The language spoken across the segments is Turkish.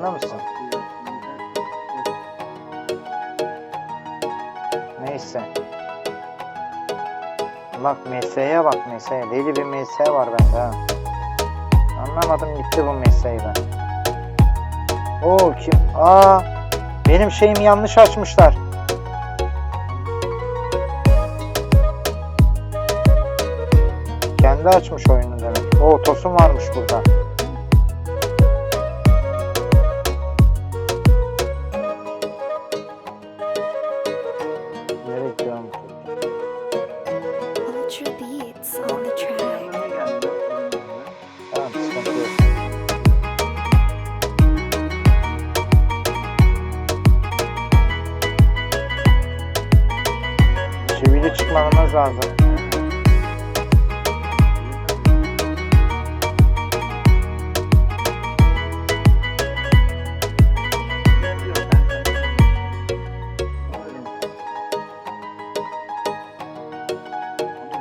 Anlar mısın? Neyse. Bak mesleğe bak mesleğe. Deli bir mesleğe var bende ha. Anlamadım gitti bu mesleği ben. Oo kim? Aa benim şeyimi yanlış açmışlar. Kendi açmış oyunu demek. Oo Tosun varmış burada. Çivili çıkmamız lazım.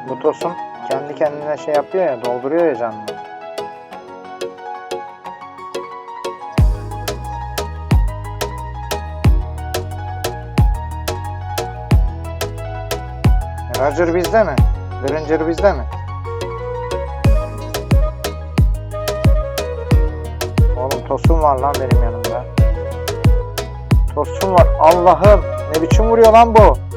Bu tosun kendi kendine şey yapıyor ya, dolduruyor ya canını. Roger bizde mi? Granger bizde mi? Oğlum Tosun var lan benim yanımda. Tosun var. Allah'ım ne biçim vuruyor lan bu?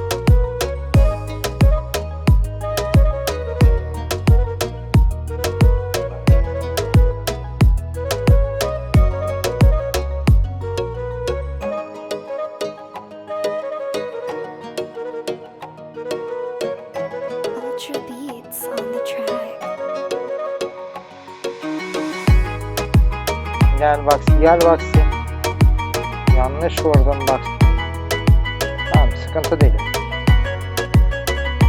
Gel bak. Yanlış vurdum bak. Tamam sıkıntı değil.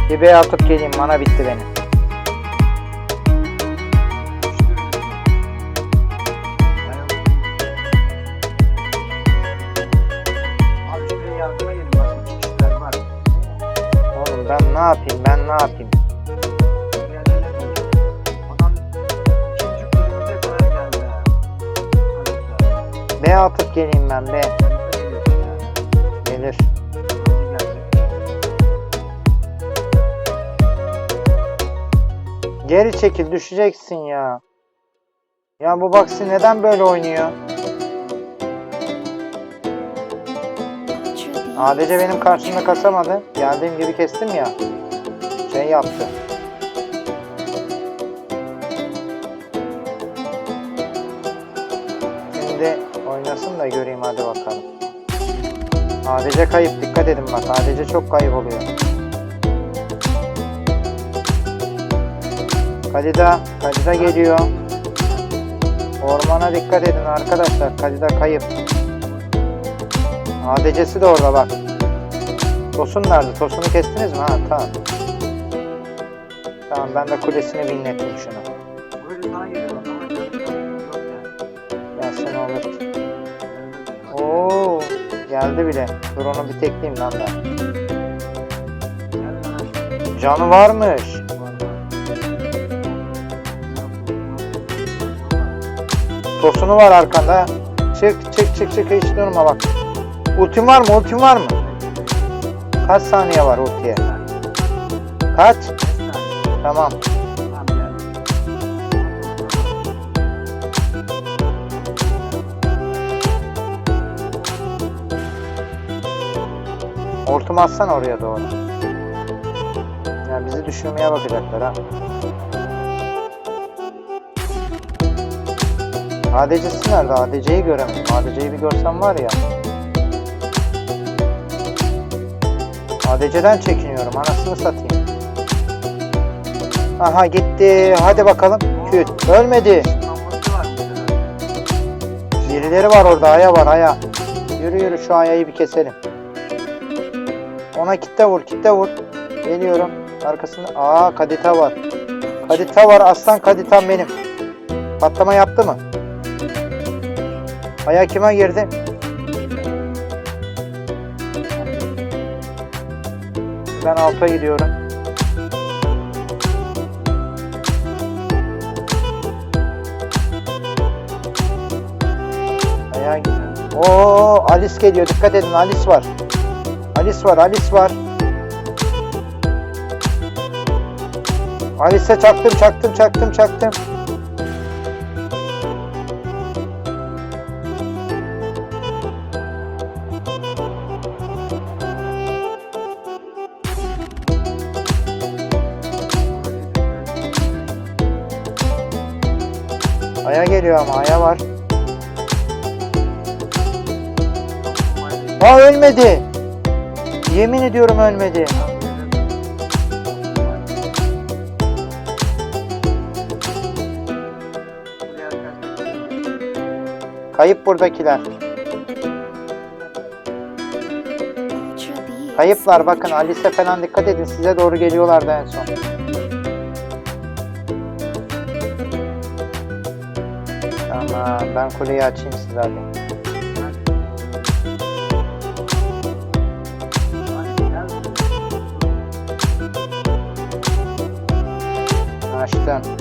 Dibeye atıp geleyim mana bitti benim. Oğlum ben ne yapayım ben ne yapayım? Atıp geleyim ben B. Harita geliyorsun ya. Gelir. Geri çekil düşeceksin ya. Ya bu Baxi neden böyle oynuyor? ADC benim karşımda kasamadı. Geldiğim gibi kestim ya. Şey yaptı. Şimdi oynasın da göreyim hadi bakalım. ADC kayıp dikkat edin bak. ADC çok kayıp oluyor. Kadida, Kadida geliyor. Ormana dikkat edin arkadaşlar. Kadida kayıp. ADC'si de orada bak. Tosun nerede? Tosun'u kestiniz mi? Ha tamam. Tamam ben de kulesini binlettim yok ya. Gelsin olur. Oo geldi bile. Dur onu bir tekleyeyim lan ben. Canı varmış. Tosunu var arkanda. Çık çık çık çık hiç durma bak. Ultim var mı? Ultim var mı? Kaç saniye var ultiye? Kaç? Tamam. Hortum atsana oraya doğru. Ya bizi düşürmeye bakacaklar ha. ADC'si nerede? ADC'yi göremedim. ADC'yi bir görsem var ya. ADC'den çekiniyorum. Anasını satayım. Aha gitti. Hadi bakalım. Küt. Ölmedi. Birileri var orada. Aya var aya. Yürü yürü şu ayayı bir keselim. Ona kitle vur kitle vur. Geliyorum. Arkasında. Aa kadita var. Kadita var. Aslan kaditam benim. Patlama yaptı mı? Aya kime girdi? Ben alta gidiyorum. Ayağa gidiyorum. Oo Alice geliyor. Dikkat edin Alice var. Alice var, Alice var. Alice'e çaktım, çaktım, çaktım, çaktım. Aya geliyor ama Aya var. Aa ölmedi. Yemin ediyorum ölmedi. Kayıp buradakiler. Kayıplar bakın. Alice falan dikkat edin size doğru geliyorlardı en son. Tamam ben kuleyi açayım sizlerle. Açtım.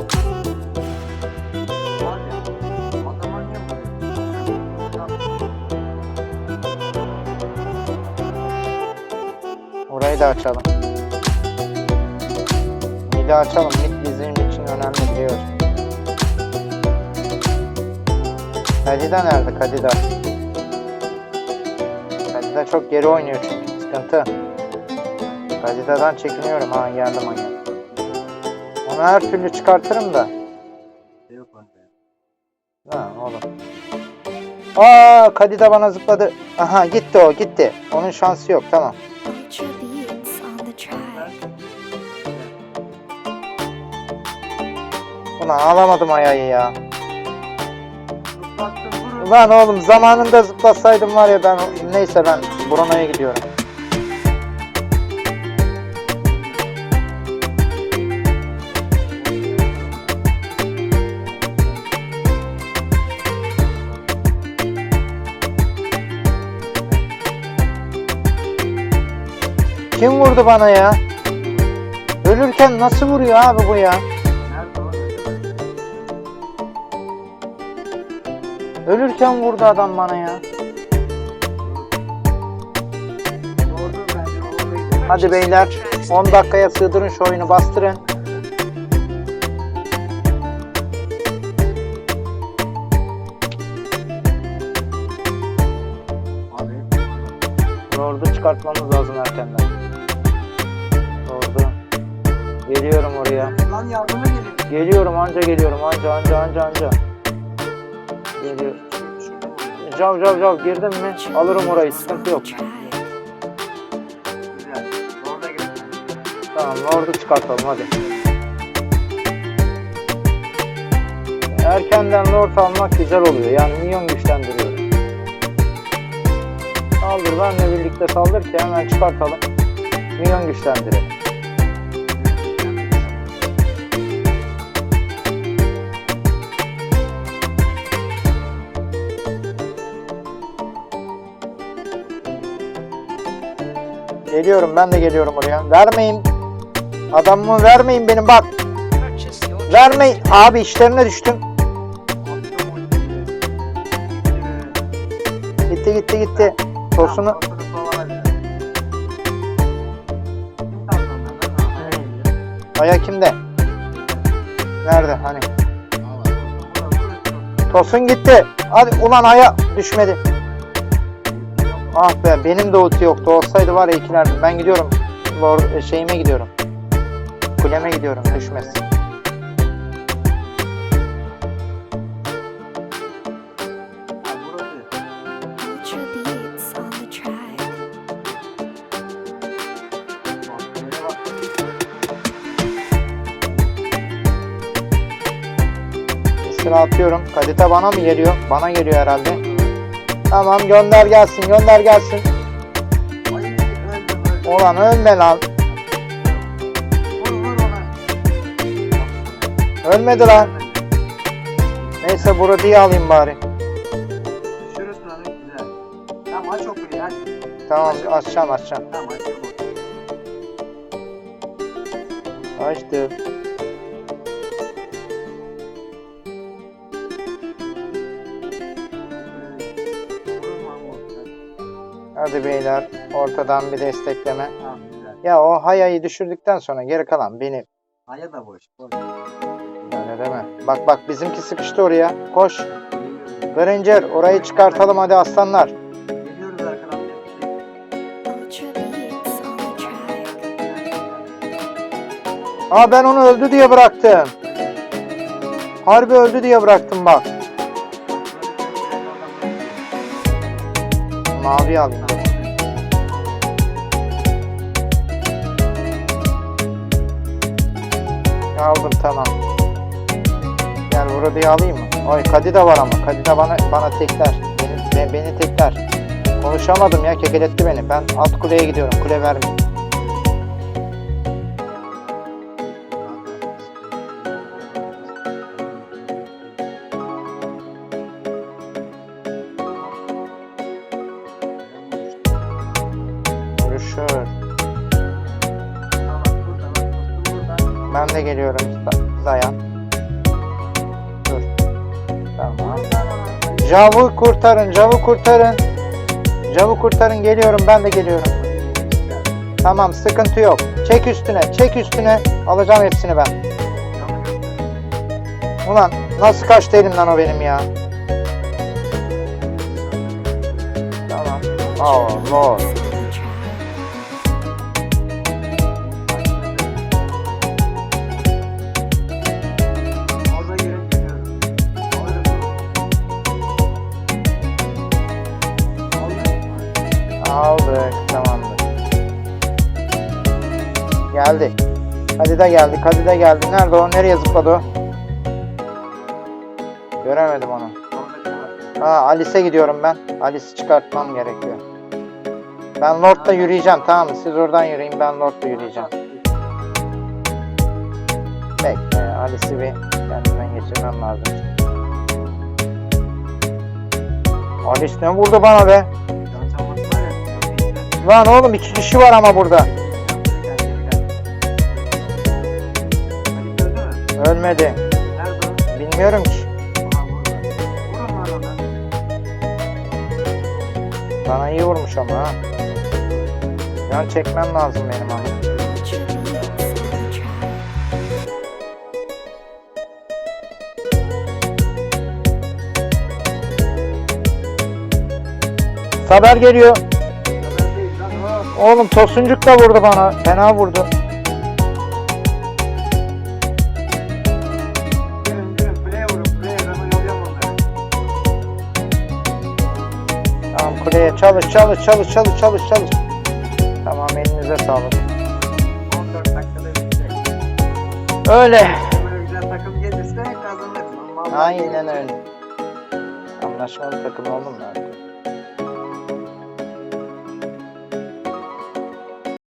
Orayı da açalım. Midi açalım. Mid bizim için önemli biliyoruz. Kadida nerede? Kadida. Kadida çok geri oynuyor çünkü. Sıkıntı. Kadida'dan çekiniyorum. Ha geldim ha geldim. Her türlü çıkartırım da. Ha oğlum. Aa Kadida bana zıpladı. Aha gitti o gitti. Onun şansı yok tamam. Ulan alamadım ayayı ya. Ulan oğlum zamanında zıplasaydım var ya ben neyse ben Bruno'ya gidiyorum. Kim vurdu bana ya? Ölürken nasıl vuruyor abi bu ya? Ölürken vurdu adam bana ya. Hadi beyler 10 dakikaya sığdırın şu oyunu bastırın. Lord'u çıkartmamız lazım erkenden. Geliyorum oraya. Lan yardıma gelin. Geliyorum anca geliyorum anca anca anca anca. Geliyor. Cav cav cav girdim mi alırım orayı sıkıntı yok. Güzel. Orada gel. Tamam Lord'u çıkartalım hadi. Erkenden Lord almak güzel oluyor yani minyon güçlendiriyor. Saldır benle birlikte saldır ki hemen çıkartalım. Minyon güçlendirelim. Geliyorum ben de geliyorum oraya. Vermeyin. Adamımı vermeyin benim bak. Vermeyin. Abi işlerine düştüm. Gitti gitti gitti. Tosunu aya kimde? Nerede hani? Tosun gitti. Hadi ulan aya düşmedi. Ah be benim de ulti yoktu. Olsaydı var ya ikilerdim. Ben gidiyorum. Lord, e, şeyime gidiyorum. Kuleme gidiyorum düşmesin. Sıra atıyorum. Kadita bana mı geliyor? Bana geliyor herhalde. Tamam gönder gelsin gönder gelsin. Ulan ölme lan. Ölmedi lan. Neyse Brody'yi alayım bari. Şurası lan güzel. Tamam aç o kuleyi aç. Tamam açacağım açacağım. Tamam aç o kuleyi. Açtım. Hadi beyler ortadan bir destekleme. Tamam güzel. Ya o hayayı düşürdükten sonra geri kalan benim. Aya da boş. Boş. Öyle deme. Bak bak bizimki sıkıştı oraya. Koş. Granger orayı çıkartalım hadi aslanlar. Geliyoruz arkadan. Aa ben onu öldü diye bıraktım. Harbi öldü diye bıraktım bak. Mavi alayım. Aldım tamam. Gel burada alayım mı? Oy Kadi de var ama. Kadi de bana bana tekler. Beni, be- beni tekler. Konuşamadım ya kekeletti beni. Ben alt kuleye gidiyorum. Kule vermeyin. Jav'ı kurtarın. Jav'ı kurtarın. Jav'ı kurtarın. Geliyorum. Ben de geliyorum. Tamam sıkıntı yok. Çek üstüne. Çek üstüne. Alacağım hepsini ben. Ulan nasıl kaçtı elimden o benim ya. Tamam. Oh lord. Geldi. Hadi de geldi. Hadi de geldi. Nerede o? Nereye zıpladı o? Göremedim onu. Ha Alice'e gidiyorum ben. Alice'i çıkartmam gerekiyor. Ben Lord'da yürüyeceğim tamam mı? Siz oradan yürüyün ben Lord'da yürüyeceğim. Bekle Alice'i bir kendimden geçirmem lazım. Alice ne vurdu bana be? Lan oğlum iki kişi var ama burada. Ölmedi. Nerede? Bilmiyorum ki. Bana iyi vurmuş ama ha. Can çekmem lazım benim ama. Geliyor. Haber o. Oğlum Tosuncuk da vurdu bana. Fena vurdu. Çalış çalış çalış çalış çalış çalış. Tamam elinize sağlık. 14 dakikada bitecek. Öyle. Böyle güzel takım gelirse kazanırız. Ama vallahi Aynen öyle. Anlaşmalı takım oldum ben.